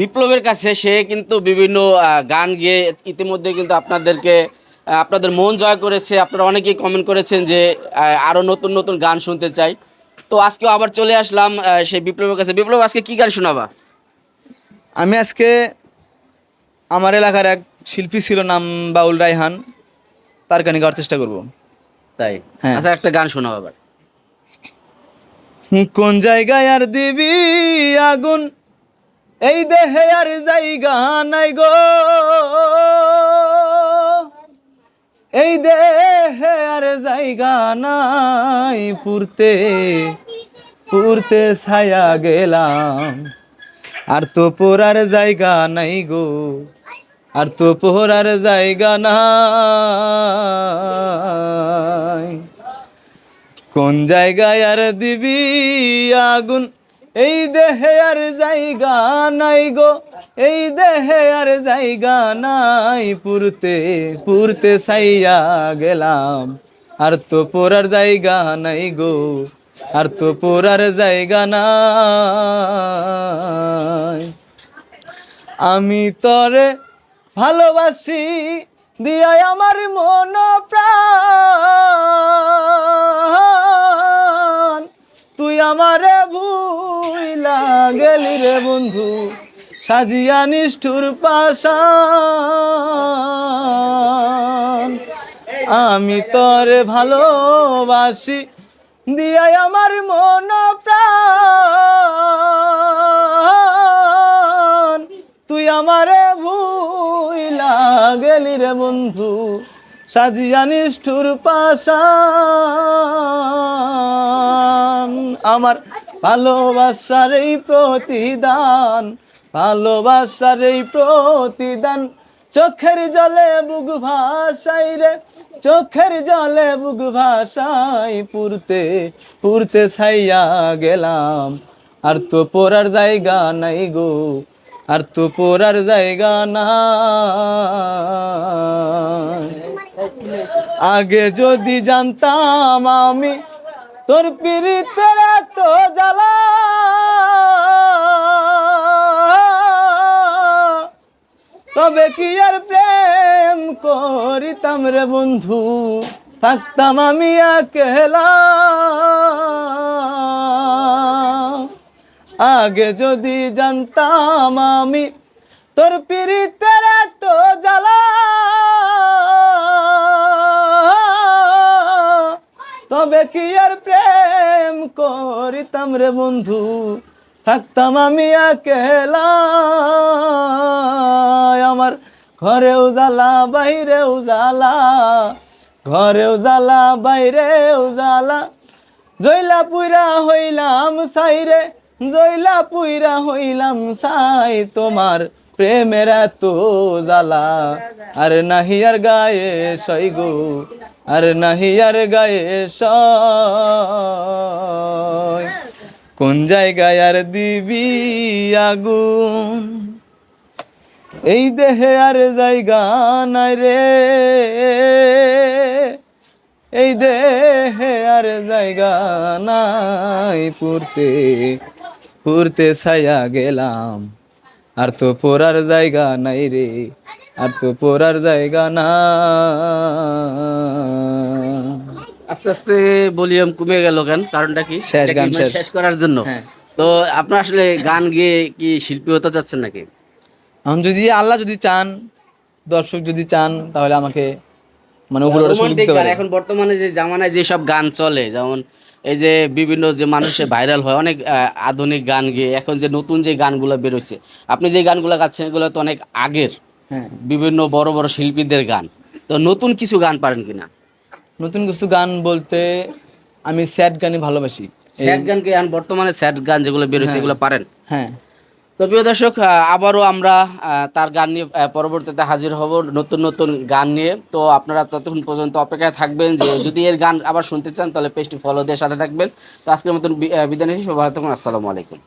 বিপ্লবের কাছে সে কিন্তু বিভিন্ন গান গেয়ে ইতিমধ্যে কিন্তু আপনাদেরকে আপনাদের মন জয় করেছে। আপনারা অনেকেই কমেন্ট করেছেন যে আরও নতুন নতুন গান শুনতে চাই। তো আজকেও আবার চলে আসলাম সেই বিপ্লবের কাছে। বিপ্লব আজকে কি গান শোনাবা? আমি আজকে আমার এলাকার এক শিল্পী ছিল নাম বাউল রায়হান। তার গানে গাওয়ার চেষ্টা করব। তাই? হ্যাঁ। আচ্ছা একটা গান শোনাও আবার। কোন জায়গায় আর দিবি আগুন? এই দেহে আর জায়গা নাই গো। এই দেহে আর জায়গা নাই পুরতে পুরতে ছায়া গেলাম। আর তো পোরার জায়গা নাই গো, আর তো পোরার জায়গা নাই। কোন জায়গায় আর দিবি আগুন? এই দেহে আর জায়গা নাই গো, এই দেহে আর জায়গা নাই। পুরতে পুরতে সাইয়া গেলাম, আর তো পোরার জায়গা নাই গো, আর তো পোরার জায়গা নাই। আমি তরে ভালোবাসি, দিয়াই আমার মন প্রাণ। গেলি রে বন্ধু, সাজিয়া নিষ্ঠুর পাশান আমি তরে ভালোবাসি, দিয়াই আমার মন প্রাণ। তুই আমারে ভুইলা গেলি রে বন্ধু, সাজিয়া নিষ্ঠুর পাশান আমার ভালোবাসার এই প্রতিদান, ভালোবাসার এই প্রতিদান। চোখের জলে বুক ভাসাই রে, চোখের জলে বুক ভাসাই। পুরতে পুরতে ছাইয়া গেলাম। আর তো পড়ার জায়গা নাই গো, আর তো পড়ার জায়গা না আগে যদি জানতাম আমি তোর পিড়িতের এত জ্বালা। তবে কি আর প্রেম করিতাম রে বন্ধু? থাকতাম আমি একলা। আগে যদি জানতাম আমি তোর পিড়িতের তো জ্বালা। তবে কি আর প্রেম করিতাম রে বন্ধু, থাকতাম আমি একলা আমার ঘরেও জ্বালা, বাইরেও জ্বালা, ঘরেও জ্বালা, বাইরেও জ্বালা। জৈলা পুইরা হইলাম সাই রে জৈলা পুইরা হইলাম সাই, তোমার প্রেমের এত জ্বালা। আর নাহি আর গায়ে সই গো, আর নাহি আর গায়ে সই। কোন জায়গায় আর দিবি আগুন? এই দেহে আর জায়গা নাই রে। এই দেহে আর জায়গা নাই। পুরতে পুরতে ছায়া গেলাম। আর তো পড়ার জায়গা নাই রে, আর তো পড়ার জায়গা না আস্তে আস্তে ভলিউম কমে গেল কেন কারণটা কি? শেষ গান মানে শেষ। করার জন্য? হ্যাঁ। তো আপনার আসলে গান গেয়ে কি শিল্পী হতে চাচ্ছেন নাকি? এখন যদি আল্লাহ যদি চান দর্শক যদি চান তাহলে আমাকে মানে উপরে সুযোগ দিতে পারে। এখন বর্তমানে যে জামানায় যেসব গান চলে যেমন এই যে বিভিন্ন যে মানুষের ভাইরাল হয় অনেক আধুনিক গান গেয়ে এখন যে নতুন যে গানগুলো বেরোচ্ছে আপনি যে গানগুলো গাচ্ছেন এগুলো তো অনেক আগের হ্যাঁ। বিভিন্ন বড় বড় শিল্পীদের গান। তো নতুন কিছু গান পারেন কিনা? নতুন কিছু গান বলতে আমি স্যাড গানই ভালোবাসি। স্যাড গান কি? এখন বর্তমানে স্যাড গান যেগুলো বেরোচ্ছে এগুলো পারেন? হ্যাঁ। তো প্রিয় দর্শক আবারও আমরা তার গান নিয়ে পরবর্তীতে হাজির হব নতুন নতুন গান নিয়ে। তো আপনারা ততক্ষণ পর্যন্ত অপেক্ষায় থাকবেন যে যদি এর গান আবার শুনতে চান তাহলে পেজটি ফলো দিয়ে সাথে থাকবেন। তো আজকের মতন বিদায় নিচ্ছি। সবাই থাকুন। আসসালামু আলাইকুম।